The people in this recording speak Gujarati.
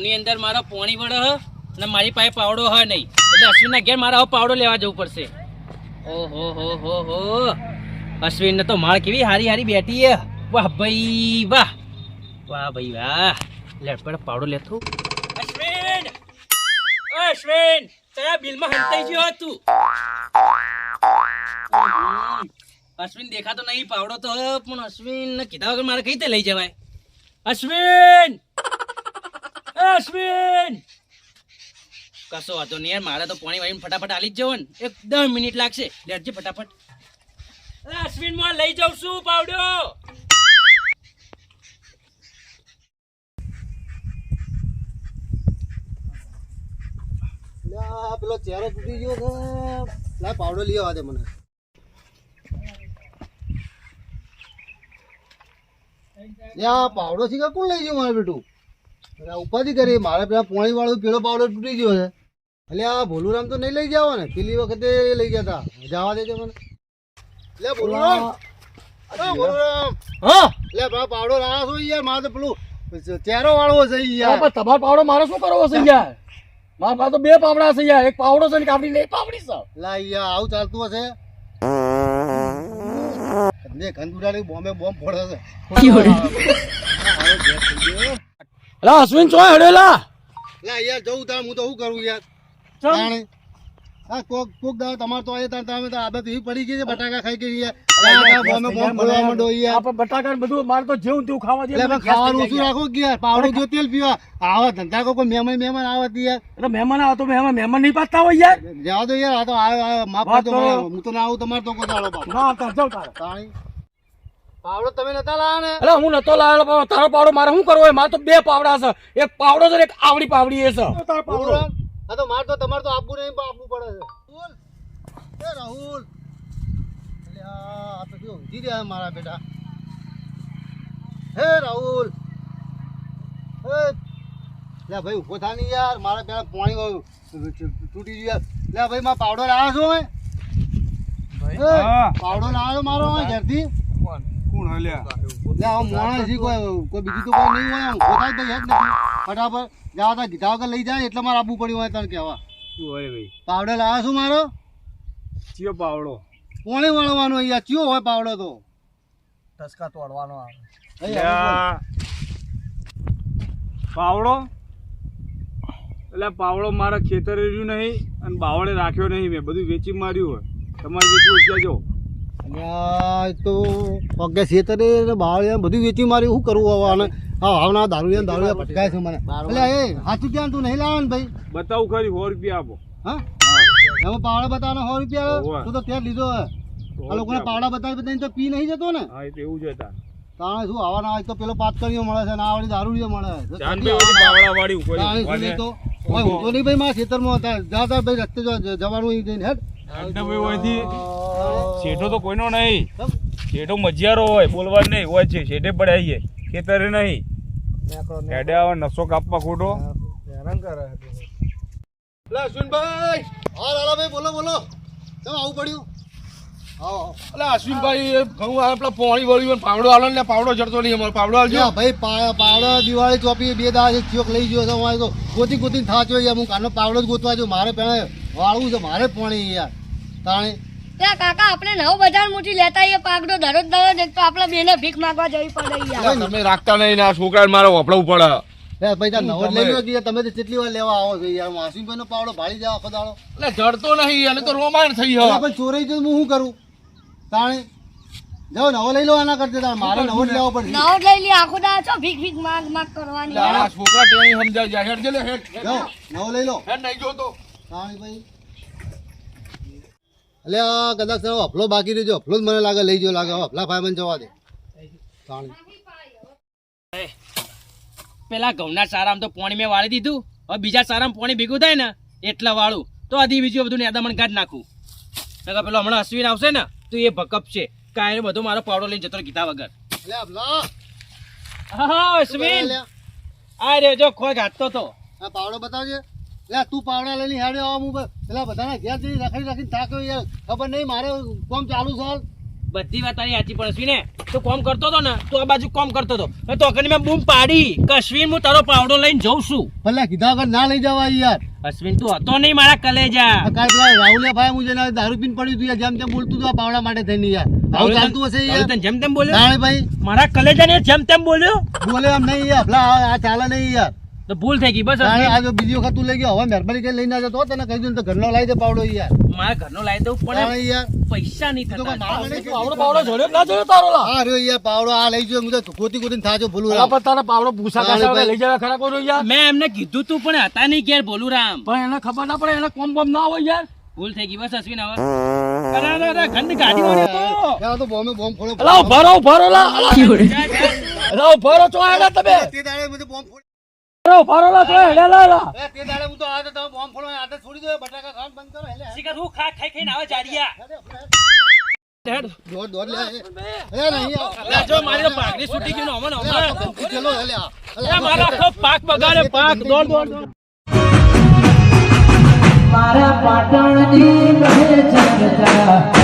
ઘઉંની અંદર મારો પોણી વડો અને મારી પાસે પાવડો હ નહીં. એટલે અશ્વિનના ઘેર મારે પાવડો લેવા જવું પડશે. ઓહો, હો હો હો. અશ્વિનને તો માળ કેવી હારી હારી બેઠી હે. વાહ ભાઈ, વાહ. વાહ ભાઈ, વાહ. લડપડ પાવડો લેતો અશ્વિન! અશ્વિન, તારા બિલમાં હંતાઈ ગયો તું. અશ્વિન દેખાતો નહીં પાવડો તો, પણ અશ્વિન કીધા વગર મારે કઈ રીતે લઈ જવાય? અશ્વિન! અશ્વિન! કશો વાંધો નહીં યાર મારે તો પાણી વાળીને ફટાફટ આલી જ જવું ને. એક દસ મિનિટ લાગશે. લેજે ફટાફટ. અશ્વિનમાં લઈ જાઉં છું પાવડો! પેલો ચહેરો તૂટી ગયો છે. લા પાવડો લઈ આવવા દે મને. યા પાવડો છે કે કોણ લઈ ગયો મારે બેટું? ઉપાધિ કરી. મારે પેલા પોણી વાળો પેલો પાવડો તૂટી ગયો છે. એટલે આ ભોલુરામ તો નહીં લઈ જાવ ને. પેલી વખતે એ લઈ ગયા હતા જવા દેજો મને. લે ભોલુરામ. ભોલુરામ. હા? એટલે પાવડો લાયા છો યાર. મારે તો પેલું ચહેરો વાળવો છે યાર. તમારો પાવડો મારો શું કરવો છે યાર? મારા પાસે તો બે પાવડા છે યાર. એક પાવડો છે ને કાપડી નહીં પાવડી છે? લા યાર આવું ચાલતું હશે? ને ખંડુડાની બોમ્બે બોમ્બ ફોડે છે. અલા અશ્વિન ચોય હડેલા. લા યાર જવું તાર હું તો શું કરું યાર. તાણે. હા કોક કોક દાડો તમારે તો આય તાર તમે તો આદત એવી પડી ગઈ છે બટાકા ખાઈ ગઈ યાર. બોમ્બે ફોડવા માંડો યાર. આપણે બટાકા ને બધું માર તો જેવું તેવું ખાવા દે એટલે ખાવાનું ઓછું રાખો કે યાર? પાવડો જો તેલ પીવા. આવા ધંધા કો કોઈ મહેમાન મહેમાન આવે તો યાર. એટલે મહેમાન આવતો મહેમાન મહેમાન નહીં પાતા હોય યાર. જવા દો યાર આ તો આવે આવે માફ કરજો તો- હું તો ના આવું તમારે તો દાડો બાપ ના તાર જાવ તારે. તાણી. પાવડો તમે નતા લાયા ને અલા હું નતો લાવેલો પણ તારો પાવડો મારે શું કરવો હોય મારે તો બે પાવડા છે. એક પાવડો છે એક આવડી પાવડી છે. તારો પાવડો? આ તો માર તો તમારે તો આપવું નહીં આપવું પડે છે. રાહુલ. એ રાહુલ. અલ્યા, આ તો જો ઊંઘી રહ્યા મારા બેટા. હે રાહુલ. હે. લે ભાઈ ઊભો થા નહીં યાર. મારા પેલા પાણી તૂટી ગયું યાર. લે ભાઈ માં પાવડો લાવ્યો છો હે? હે, પાવડો લાવ્યો મારો ઘરથી? ઘેરથી કોણ હલ્યા. લે આ મોણા છે કોઈ કોઈ બીજું તો કોઈ નહીં હોય આમ તો હેડ નથી. ફટાફટ જાવ તા ગીધા વગર લઈ જાય એટલે મારે આપવું પડ્યું હોય તને કહેવા. શું હોય ભાઈ? પાવડો લાવ્યો છું મારો? ચિયો પાવડો? કોણે વળવાનો અહીંયા? ચિયો હોય પાવડો તો? ટસકા તોડવાનો આવે. પાવડો? એટલે પાવડો મારા ખેતરે રહ્યું નહીં અને બાવળે રાખ્યો નહીં મેં. બધું વેચી માર્યું હોય. તમારે વેચવું ક્યાં જો અહીંયા તો પગે છેતરે ને બધું વેચી મારી શું કરવું હવે આને? હા ભાવના દારૂ દારૂ ભટકાય છે મને. એટલે એ સાચું ત્યાં તું નહીં લાવે ને ભાઈ? બતાવું ખરી સો રૂપિયા આપો. હા? એમાં પાવડા બતાવવાનો સો રૂપિયા. તું તો ત્યાં લીધો હે. આ લોકોને પાવડા બતાવી બતાવીને તો પી નહીં જતો ને. હા એ તો એવું જ હતા તાણે શું આવા ના હોય તો પેલો પાત પાતકરીઓ મળે છે ને આ વાળી દારૂ મળે છે. ભાઈ તો ઓય હું તો નહીં ભાઈ મારા ખેતરમાં. હતા જા જા ભાઈ રસ્તે જવાનું હેડ. ભાઈ શેઠો તો કોઈનો નહીં. શેઠો મજિયારો હોય બોલવા નહીં હોય છે શેઠે પડ્યા છે ખેતરે નહીં. હેડે આવે નસો કાપવા ખોટો. લે અશ્વિનભાઈ. હા લાલાભાઈ બોલો બોલો. કેમ આવું પડ્યું? આવો એટલે અશ્વિનભાઈ ઘઉં આ પેલા પોણી વળ્યું પાવડો આલો ને પાવડો જડતો નહીં અમારો. પાવડો આલજો. ભાઈ પાવડો દિવાળી ચોપી બે દાડા ચોક લઈ ગયો છે તો ગોતી થાચો યાર. હું કાનો પાવડો જ ગોતવા જો મારે પેણે વાળવું છે મારે પોણી યાર. તાણે ત્યાં કાકા આપણે નવ બજાર મોટી લેતા આવીએ પાકડો દરરોજ દરરોજ એક તો આપણે બેને ભીખ માંગવા જવી પડે યાર. તમે રાખતા નહીં ને આ છોકરાને મારે વપડવું પડે. લે ભાઈ તાર નવો જ લઈ લો કે તમે તો કેટલી વાર લેવા આવો છો યાર માસીભાઈ નો પાવડો ભાળી જાવ આખો એટલે જડતો નહીં એટલે તો રોમાન થઈ ગયો ચોરાઈ તો હું શું કરું? તાણે જાઓ નવો લઈ લો આના કરતા તાર મારે નવો જ લેવો પડશે. નવ લઈ લે આખો દા છો ભીખ ભીખ માંગ માંગ કરવાની. છોકરા ટેણી સમજાય હેડ જલે હેડ. હેડ. નવો લઈ લો. હેડ નહીં જોતો. તાણે ભાઈ એટલે કદાચ હફલો બાકી રહેજો. હફલો જ મને લાગે લઈ જો લાગે. અફલા હફલા ફાઈ મને જવા દે. પેલા ઘઉંના સારામાં તો પોણી મેં વાળી દીધું. હવે બીજા સારામાં પોણી ભેગું થાય ને એટલા વાળું. તો આધી બીજું બધું નેદામણ કાઢ નાખું. નકર પેલો હમણાં અશ્વિન આવશે ને તો એ ભકપ છે. કાંઈ બધો મારો પાવડો લઈને જતો કીધા વગર. હા અશ્વિન આ રહ્યો જો ખોય ઘાટતો તો. આ પાવડો બતાવજે. લે તું પાવડા લઈને હેડે આવો હું પેલા બધાના ઘેર જઈને રખડી રાખીને થાક્યો યાર. ખબર નહીં મારે કોમ ચાલુ છે બધી વાત તારી સાચી પણ અશ્વિને તું કોમ કરતો હતો ને તું આ બાજુ કોમ કરતો હતો. તો અકને મેં બૂમ પાડી. કે અશ્વિન હું તારો પાવડો લઈને જઉં છું. ભલે કીધા વગર ના લઈ જવાય યાર. અશ્વિન તું હતો નહીં મારા કલેજા. કાલ પેલા રાહુલિયા ભાઈ હું ના દારૂ પીને પડ્યું તું યાર. જેમ તેમ બોલતું હતું આ પાવડા માટે થઈને યાર. આવું ચાલતું હશે યાર. તને જેમ તેમ બોલ્યો? ભાઈ. મારા કલેજાને જેમ તેમ બોલ્યો? બોલે એમ નહીં યાર. ભલા આ ચાલે નહીં યાર. તો ભૂલ થઈ ગઈ બસ. આ જો બીજી વખત તું લઈ ગયો હવે મહેરબાની કરી લઈને તો તને કહી દઉં તો ઘરનો લાવી દે પાવડો યાર. મારા ઘરનો લાવી દઉં પણ યાર. પૈસા નહીં થતા. પાવડો પાવડો જોડે ના જોડે તારો લા. હા રહ્યો યાર પાવડો આ લઈ જો હું તો ગોતી ગોતીને થાજો ભૂલું રામ. પણ તારા પાવડો ભૂસા કાસા લઈ જવા ખરા કોઈ યાર. મેં એમને કીધું તું પણ હતા નહીં ઘેર ભોલું રામ. પણ એને ખબર ના પડે એને કોમ બોમ ના હોય યાર. ભૂલ થઈ ગઈ બસ અશ્વિન હવે. અરે, અરે, અરે, ગંદ ગાડી વાળી તો યાર તો બોમ્બે બોમ ફોડો. લાવ ભરો ભરો લા લાવ ભરો તો આડા તમે. તે દાડે બધું બોમ્બ છોકરા ઉભારો લા તો હેડેલા લા એ તે દાડે હું તો આ તો તમે બોમ્બ ફોડો આ તો બટાકા ખાવાનું બંધ કરો હેલે શિકાર હું ખા ખાઈ ખાઈને આવે જાડિયા. દોડ દોડ લે એ. નહીં લે જો મારી તો પાકની છૂટી ગઈ નો અમન અમન. ચલો હેલે આ. મારા આખો પાક બગાડે પાક. દોડ દોડ મારા પાટણની કહે જગતા